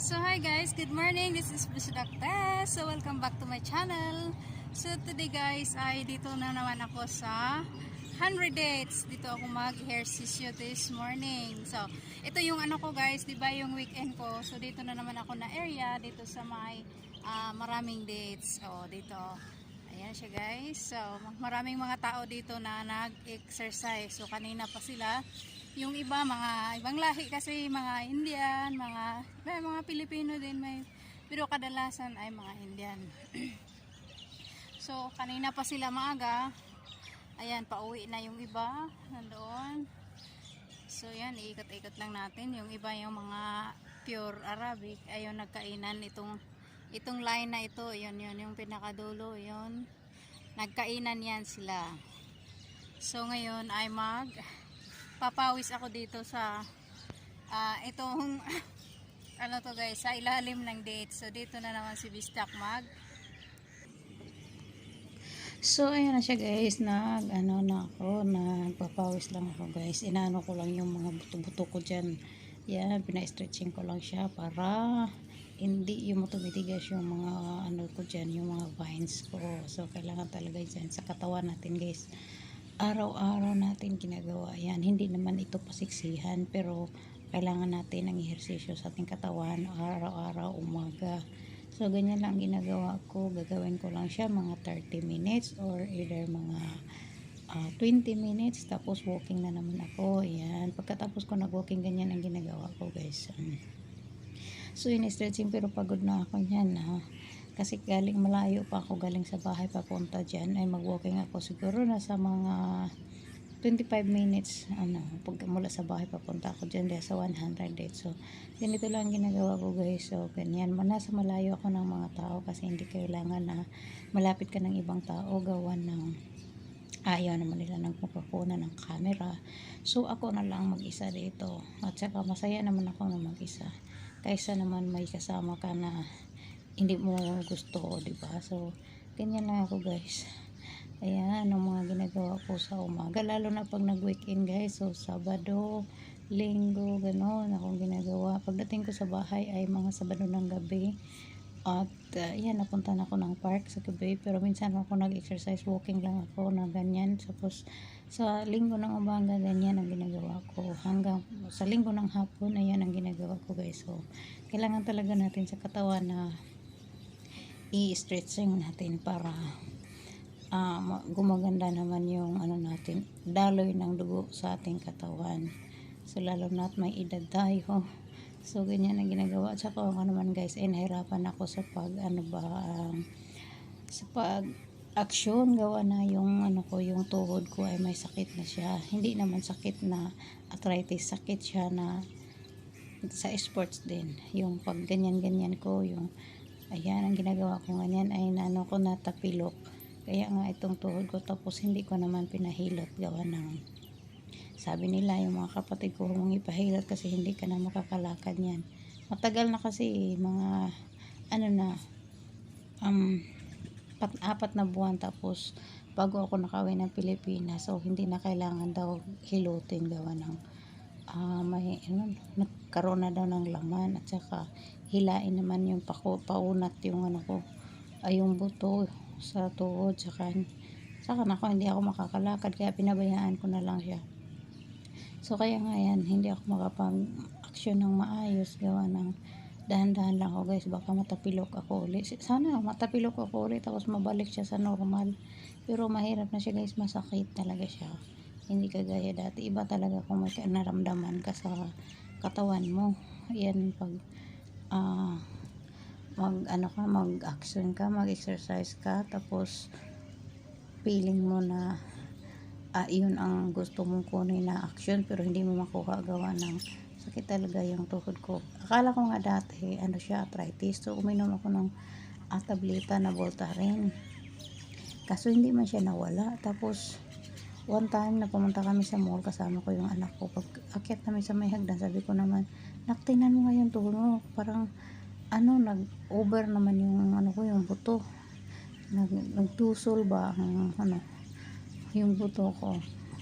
So hi guys, good morning. This is Busudak Tess. So welcome back to my channel. So today guys ay dito na naman ako sa 100 dates. Dito ako mag-exercise this morning. So ito yung ano ko guys, 'di ba yung weekend ko. So dito na naman ako na area dito sa may ah, maraming dates. Oh, dito. Ayan siya guys. So maraming mga tao dito na nag-exercise. So kanina pa sila yung iba mga ibang lahi kasi mga Indian, mga may mga Pilipino din may pero kadalasan ay mga Indian. so kanina pa sila maaga. Ayan, pauwi na yung iba nandoon. So yan, iikot-ikot lang natin. Yung iba yung mga pure Arabic, ayun nagkainan itong itong line na ito, yun yun yung pinakadulo, yun. Nagkainan yan sila. So ngayon ay mag papawis ako dito sa ah, itong ano to guys, sa ilalim ng date. So dito na naman si Bistak mag So ayan na siya guys, nag ano na ako, nagpapawis lang ako guys. Inaano ko lang yung mga buto-buto ko diyan. Yan, pina-stretching ko lang siya para hindi yung tumitigas yung mga ano ko diyan, yung mga vines ko. So kailangan talaga diyan sa katawan natin guys araw-araw natin ginagawa yan. Hindi naman ito pasiksihan pero kailangan natin ng ehersisyo sa ating katawan araw-araw umaga. So ganyan lang ginagawa ko. Gagawin ko lang siya mga 30 minutes or either mga ah, 20 minutes tapos walking na naman ako. Yan. Pagkatapos ko nag-walking ganyan ang ginagawa ko guys. So in-stretching pero pagod na ako yan ha. Kasi galing malayo pa ako galing sa bahay papunta dyan ay mag-walking ako siguro nasa mga 25 minutes ano pag mula sa bahay papunta ako dyan dahil sa 100 days. So ganito lang ginagawa ko guys. So ganyan. Nasa malayo ako ng mga tao kasi hindi kailangan na malapit ka ng ibang tao gawa ng ayaw naman nila ng magpapuna ng camera. So ako na lang mag-isa dito. At saka masaya naman ako na mag-isa. Kaysa naman may kasama ka na hindi mo gusto, di ba? So, ganyan lang ako guys. Ayan, ang mga ginagawa ko sa umaga. Lalo na pag nag-weekend guys. So, Sabado, Linggo, gano'n akong ginagawa. Pagdating ko sa bahay ay mga Sabado ng gabi. At, uh, yan, napunta na ako ng park sa gabi. Pero minsan ako nag-exercise, walking lang ako na ganyan. Tapos, sa linggo ng umaga, ganyan ang ginagawa ko. Hanggang sa linggo ng hapon, ayan ang ginagawa ko guys. So, kailangan talaga natin sa katawan na i-stretching natin para ma- gumaganda naman yung ano natin, daloy ng dugo sa ating katawan. So, lalo na at may edad tayo. So, ganyan ang ginagawa. At saka ako naman guys, ay nahirapan ako sa pag, ano ba, um, sa pag aksyon gawa na yung ano ko yung tuhod ko ay may sakit na siya hindi naman sakit na arthritis sakit siya na sa sports din yung pag ganyan ganyan ko yung ayan ang ginagawa ko ganyan ay nano ko natapilok. Kaya nga itong tuhod ko tapos hindi ko naman pinahilot gawa ng sabi nila yung mga kapatid ko huwag ipahilot kasi hindi ka na makakalakad yan matagal na kasi mga ano na um pat, apat na buwan tapos bago ako nakawin ng Pilipinas so hindi na kailangan daw hilutin gawa ng ah may ano, nagkaroon na daw ng laman at saka hilain naman yung pako, paunat yung ano ko ay yung buto sa tuhod saka saka nako hindi ako makakalakad kaya pinabayaan ko na lang siya. So kaya nga yan hindi ako makapag action ng maayos gawa ng dahan-dahan lang ako guys baka matapilok ako ulit. Sana matapilok ako ulit tapos mabalik siya sa normal. Pero mahirap na siya guys masakit talaga siya hindi kagaya dati iba talaga kung may naramdaman ka sa katawan mo yan pag ah mag ano ka mag action ka mag exercise ka tapos feeling mo na ah, yun ang gusto mong kunin na action pero hindi mo makuha gawa ng sakit talaga yung tuhod ko. Akala ko nga dati, ano siya, arthritis. So, uminom ako ng ah, tableta na Voltaren. Kaso hindi man siya nawala. Tapos, one time na pumunta kami sa mall, kasama ko yung anak ko. Pag akyat namin sa may hagdan, sabi ko naman, naktinan mo nga yung tuhod mo. Parang, ano, nag-over naman yung, ano ko, yung buto. Nag, nagtusol ba ang, ano, yung buto ko.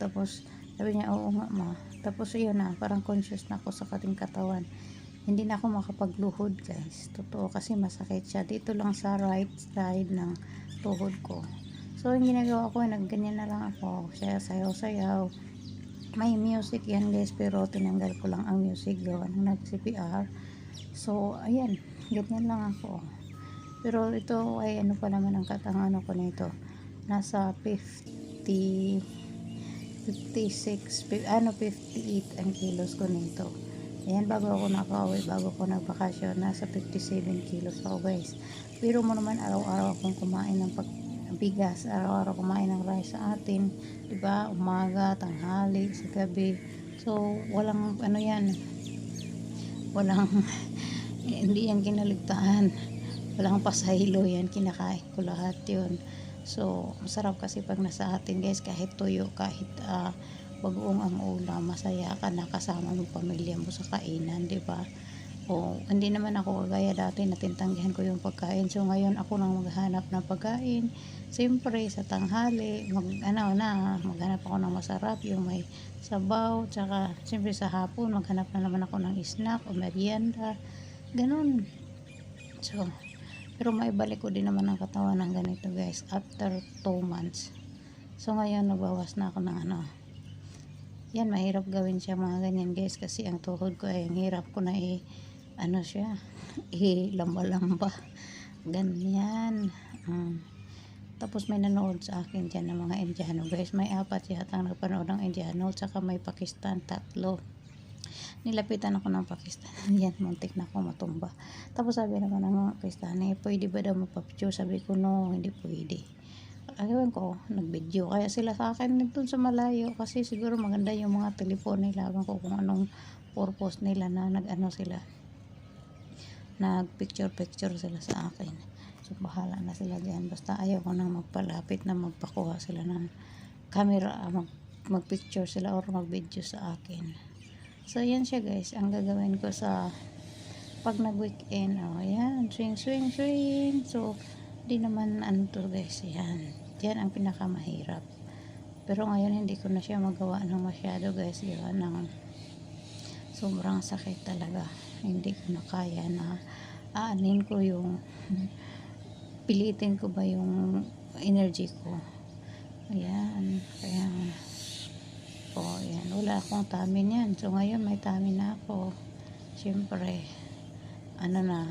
Tapos, sabi niya, oo nga ma. Tapos yun na, parang conscious na ako sa kating katawan. hindi na ako makapagluhod guys totoo kasi masakit siya dito lang sa right side ng tuhod ko so yung ginagawa ko nagganyan na lang ako. Siya sayaw sayaw. May music yan guys pero tinanggal ko lang ang music gawa nung nag CPR so ayan ganyan lang ako. Pero ito ay ano pa naman ang katangano ko nito. Nasa 50 56 pi- ano 58 ang kilos ko nito. Ayan bago ako nakauwi bago ako nagbakasyon nasa 57 kilos ako guys. Pero mo naman araw-araw akong kumain ng pag bigas araw-araw kumain ng rice sa atin di ba? Umaga tanghali sa gabi. So walang ano yan. Walang hindi yan kinaligtaan. Walang pasahilo yan. Kinakain ko lahat yun. So masarap kasi pag nasa atin guys. Kahit tuyo kahit ah, bagoong ang ulam masaya ka. Na kasama ng pamilya mo sa kainan di ba o hindi naman ako kagaya dati natintanggihan ko yung pagkain. So ngayon ako nang maghanap ng pagkain. Siyempre sa tanghali mag ano na maghanap ako ng masarap yung may sabaw tsaka siyempre sa hapon maghanap na naman ako ng snack o merienda. Ganun. So pero maibalik ko din naman ang katawan ng ganito guys after 2 months. So ngayon nagbawas na ako ng ano. Yan mahirap gawin siya mga ganyan guys kasi ang tuhod ko ay ang hirap ko na i ano siya i lamba-lamba ganyan mm. tapos may nanood sa akin dyan ng mga Indiano guys may apat yata ang nagpanood ng Indiano tsaka may Pakistan tatlo nilapitan ako ng Pakistan yan muntik na ako matumba tapos sabi naman ng mga Pakistani pwede ba daw magpa-picture sabi ko no hindi pwede Ewan ko, nag-video. Kaya sila sa akin dun sa malayo. Kasi siguro maganda yung mga telepono nila. Ewan ko kung anong purpose nila na nag-ano sila. Nag-picture-picture sila sa akin. So, bahala na sila dyan. Basta ayaw ko nang magpalapit na magpakuha sila ng camera. Mag, mag-picture sila or mag-video sa akin. So, yan siya guys. Ang gagawin ko sa pag nag-weekend. Oh, yan. Swing, swing, swing. So, di naman ano to guys. Yan. Yan ang pinakamahirap. Pero ngayon hindi ko na siya magawa ng masyado guys. Gawa ng sobrang sakit talaga. Hindi ko na kaya na aanin ko yung pilitin ko ba yung energy ko. Ayan. Kaya po, ayan. Wala akong tamin yan. So ngayon may tamin na ako. Siyempre, ano na,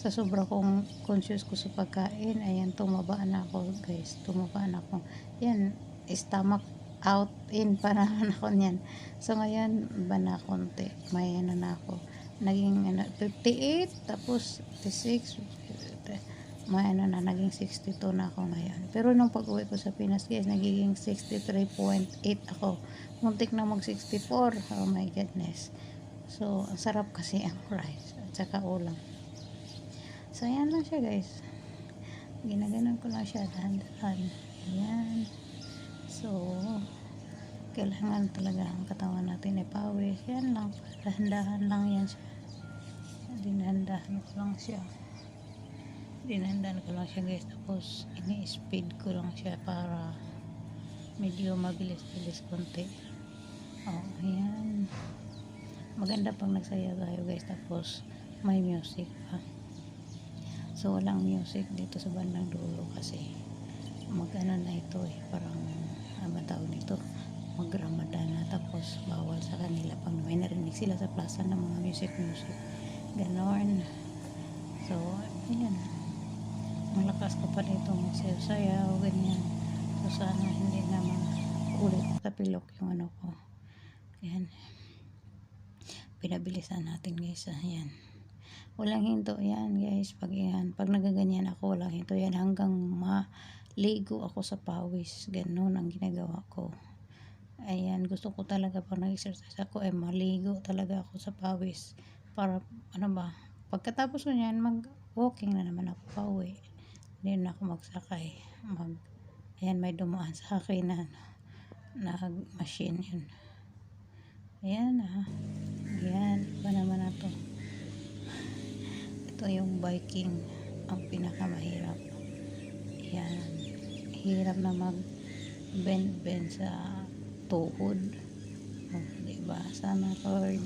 sa sobra kong conscious ko sa pagkain, ayan, tumaba na ako, guys. Tumaba na ako. Yan, stomach out, in pa naman ako niyan. So, ngayon, ba na konti. May ano na ako. Naging, ano, 58, tapos 56, may ano na, naging 62 na ako ngayon. Pero nung pag-uwi ko sa Pinas, guys, nagiging 63.8 ako. Muntik na mag 64. Oh my goodness. So, ang sarap kasi ang rice at saka ulam. So, ayan lang siya guys. Ginaganon ko lang siya dahan-dahan. Ayan. So, kailangan talaga ang katawan natin ay pawis. Yan lang. Dahan-dahan lang yan siya. Dinahan-dahan ko lang siya. Dinahan-dahan ko lang siya guys. Tapos, ini-speed ko lang siya para medyo mabilis-bilis konti. Oh, ayan. Maganda pang nagsaya tayo guys. Tapos, may music pa. So, walang music dito sa bandang dulo kasi mag-ano na ito eh. Parang, ano ba tawag nito? Mag-ramadan na tapos bawal sa kanila pang may narinig sila sa plaza ng mga music-music. Ganon. So, ayan. Ang lakas ko pa dito magsayaw-sayaw, ganyan. So, sana hindi naman ulit tapilok yung ano ko. Ayan. Pinabilisan natin guys. Ayan. Walang hinto yan guys. Pag yan, pag nagaganyan ako, walang hinto yan hanggang maligo ako sa pawis. Ganon ang ginagawa ko. Ayan, gusto ko talaga pag nag-exercise ako, eh maligo talaga ako sa pawis. Para, ano ba, pagkatapos ko yan, mag-walking na naman ako pauwi. Hindi na ako magsakay. Mag, ayan, may dumaan sa akin na, na machine yun. Ayan ah. Ayan, iba naman na to. Ito yung biking ang pinakamahirap. Ayan. Hirap na mag bend bend sa tuhod. Oh, diba? Sana Lord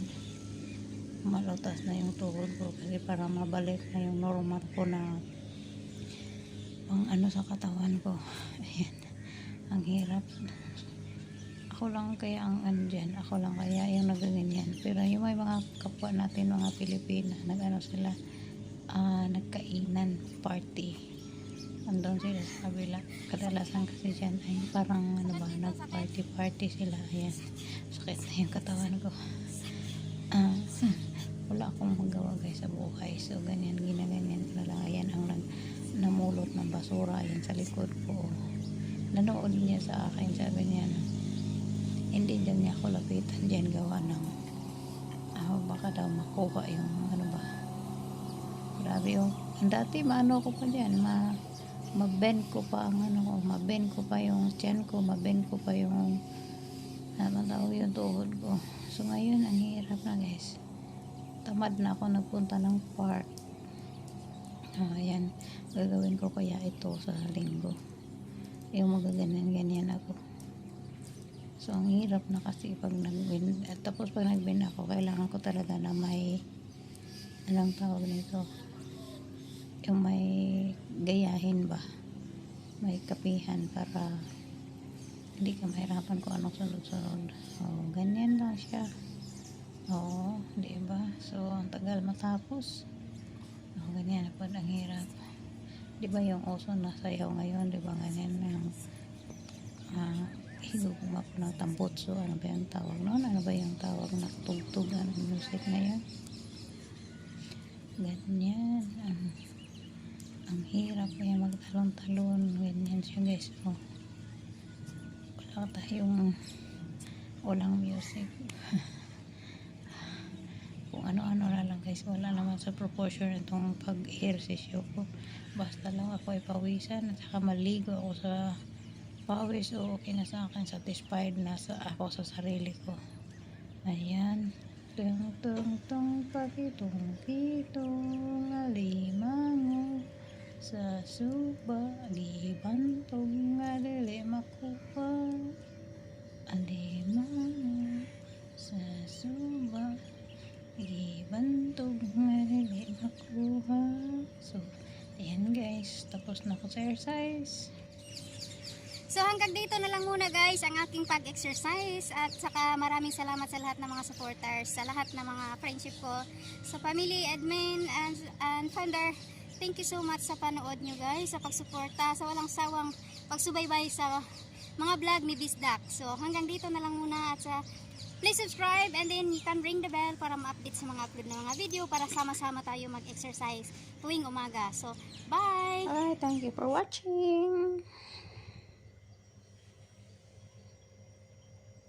malutas na yung tuhod ko kasi para mabalik na yung normal ko na pang ano sa katawan ko. Ayan. Ang hirap. Ako lang kaya ang ano dyan. Ako lang kaya yung nagaganyan. Pero yung may mga kapwa natin, mga Pilipina, nag-ano sila, ah, nagkainan party. Andun sila sa kabila. Kadalasan kasi dyan ay parang ano ba, nag-party-party sila. Ayan. Sakit na yung katawan ko. Ah, wala akong magawa guys sa buhay. So, ganyan, ginaganyan ko na lang. Ayan ang nag, namulot ng basura. Ayan sa likod ko. Nanood niya sa akin. Sabi niya, hindi dyan niya ako lapitan dyan gawa ng ah, baka daw makuha yung ano ba grabe yung dati maano ko pa dyan ma mabend ko pa ang ano ko mabend ko pa yung tiyan ko mabend ko pa yung ano tawag yung tuhod ko. So ngayon ang hirap na guys. Tamad na ako nagpunta ng park. Ah, ayan. Gagawin ko kaya ito sa linggo. Yung magaganyan ganyan ako. So, ang hirap na kasi pag nag-win. At tapos pag nag-win ako, kailangan ko talaga na may, anong tawag nito? Yung may gayahin ba? May kapihan para hindi ka mahirapan kung anong sunod-sunod. Oh, ganyan lang siya. Oo, di ba? So, ang tagal matapos. Oh, ganyan po ang hirap. Di ba yung uso na sayaw ngayon, di ba ganyan yung ah, higugma po ng tambutso. Ano ba yung tawag noon? Ano ba yung tawag na tugtog? Anong music na yun? Ganyan. Ang, ang hirap kaya magtalon-talon. Ganyan siya guys. Oh. Wala tayong walang music. Kung ano-ano na lang guys. Wala naman sa proportion itong pag-ehersisyo ko. Basta lang ako ay pawisan at saka maligo ako sa pawis o okay na sa akin satisfied na sa ako sa sarili ko ayan tung tung tung pakitong pitong alimango sa suba di bantog alili makuha alimango sa suba di bantog alili makuha. So ayan guys. Tapos na ako sa exercise. So hanggang dito na lang muna guys ang aking pag-exercise. At saka maraming salamat sa lahat ng mga supporters, sa lahat ng mga friendship ko, sa family, admin, and, and founder. Thank you so much sa panood nyo guys, sa pagsuporta, sa walang sawang pagsubaybay sa mga vlog ni Bisdak. So hanggang dito na lang muna at sa please subscribe and then you can ring the bell para ma-update sa mga upload ng mga video para sama-sama tayo mag-exercise tuwing umaga. So bye! Alright, thank you for watching.